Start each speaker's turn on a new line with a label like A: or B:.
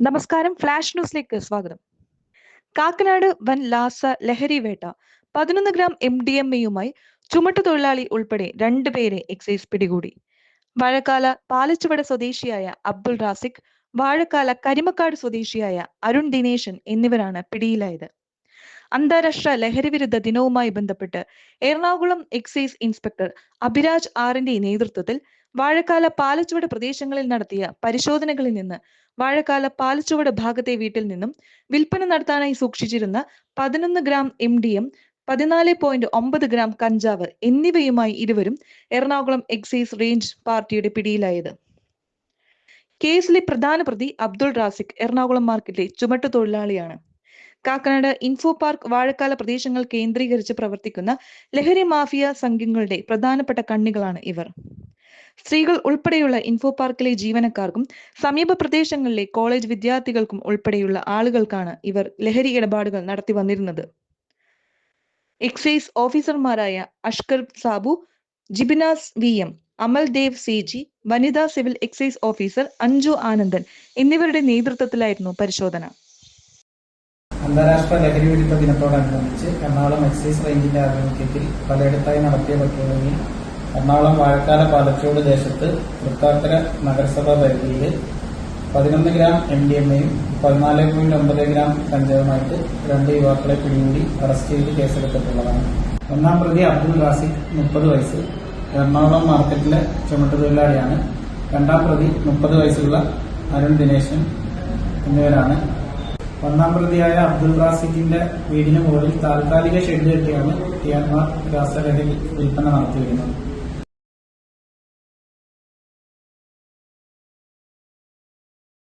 A: നമസ്കാരം ഫ്ലാഷ് ന്യൂസിലേക്ക് സ്വാഗതം. കാക്കനാട് വൻ ലാസ ലഹരി വേട്ട. പതിനൊന്ന് ഗ്രാം എം ഡി എം എയുമായി ചുമട്ടുതൊഴിലാളി ഉൾപ്പെടെ രണ്ടുപേരെ എക്സൈസ് പിടികൂടി. വാഴക്കാല പാലച്ചുവട സ്വദേശിയായ അബ്ദുൾ റാസിഖ് വാഴക്കാല കരിമക്കാട് സ്വദേശിയായ അരുൺ ദിനേശൻ എന്നിവരാണ് പിടിയിലായത്. അന്താരാഷ്ട്ര ലഹരി വിരുദ്ധ ദിനവുമായി ബന്ധപ്പെട്ട് എറണാകുളം എക്സൈസ് ഇൻസ്പെക്ടർ അഭിരാജ് ആറിന്റെ നേതൃത്വത്തിൽ വാഴക്കാല പാലച്ചുവട് പ്രദേശങ്ങളിൽ നടത്തിയ പരിശോധനകളിൽ നിന്ന് വാഴക്കാല പാലച്ചുവട് ഭാഗത്തെ വീട്ടിൽ നിന്നും വിൽപ്പന നടത്താനായി സൂക്ഷിച്ചിരുന്ന പതിനൊന്ന് ഗ്രാം എം ഡി എം പതിനാല് പോയിന്റ് ഒമ്പത് ഗ്രാം കഞ്ചാവ് എന്നിവയുമായി ഇരുവരും എറണാകുളം എക്സൈസ് റേഞ്ച് പാർട്ടിയുടെ പിടിയിലായത്. കേസിലെ പ്രധാന പ്രതി അബ്ദുൾ റാസിഖ് എറണാകുളം മാർക്കറ്റിലെ ചുമട്ടു തൊഴിലാളിയാണ് കാക്കനാട് ഇൻഫോ പാർക്ക് വാഴക്കാല പ്രദേശങ്ങൾ കേന്ദ്രീകരിച്ച് പ്രവർത്തിക്കുന്ന ലഹരി മാഫിയ സംഘങ്ങളുടെ പ്രധാനപ്പെട്ട കണ്ണികളാണ് ഇവർ. സ്ത്രീകൾ ഉൾപ്പെടെയുള്ള ഇൻഫോ പാർക്കിലെ ജീവനക്കാർക്കും സമീപ പ്രദേശങ്ങളിലെ കോളേജ് വിദ്യാർത്ഥികൾക്കും ഉൾപ്പെടെയുള്ള ആളുകൾക്കാണ് ഇവർ ലഹരി ഇടപാടുകൾ നടത്തി വന്നിരുന്നത്. എക്സൈസ് ഓഫീസർമാരായ Ashkar Sabu Jibinas V M Amal Dev C G വനിതാ civil excise officer Anju Anandan എന്നിവരുടെ നേതൃത്വത്തിലായിരുന്നു പരിശോധന.
B: അന്താരാഷ്ട്ര ലഹരി വിരുദ്ധ ദിനത്തോടനുബന്ധിച്ച് എറണാകുളം എക്സൈസ് റേഞ്ചിന്റെ ആഭിമുഖ്യത്തിൽ പലയിടത്തായി നടത്തിയ പട്രോളിംഗിൽ എറണാകുളം വാഴക്കാല പാലച്ചോട് ദേശത്ത് തൃക്കാക്കര നഗരസഭാ പരിധിയിൽ പതിനൊന്ന് ഗ്രാം എം ഡി എം എയും പതിനാല് പോയിന്റ് ഒമ്പത് ഗ്രാം കഞ്ചാവുമായിട്ട് രണ്ട് യുവാക്കളെ പിടികൂടി അറസ്റ്റ് ചെയ്ത് കേസെടുത്തിട്ടുള്ളതാണ് ഒന്നാം പ്രതി അബ്ദുൾ റാസിഖ് മുപ്പത് വയസ്സ് എറണാകുളം മാർക്കറ്റിലെ ചുമട്ടുതൊഴിലാളിയാണ് രണ്ടാം പ്രതി മുപ്പത് വയസ്സുള്ള അരുൺ ദിനേശൻ എന്നിവരാണ് ഒന്നാം പ്രതിയായ അബ്ദുൾ റാസിഖിന്റെ വീടിന് മുകളിൽ താൽക്കാലിക ഷെഡ് കെട്ടിയാണ് ടിയാൻമാർ രാസലഹരി വിൽപ്പന നടത്തിവരുന്നത്.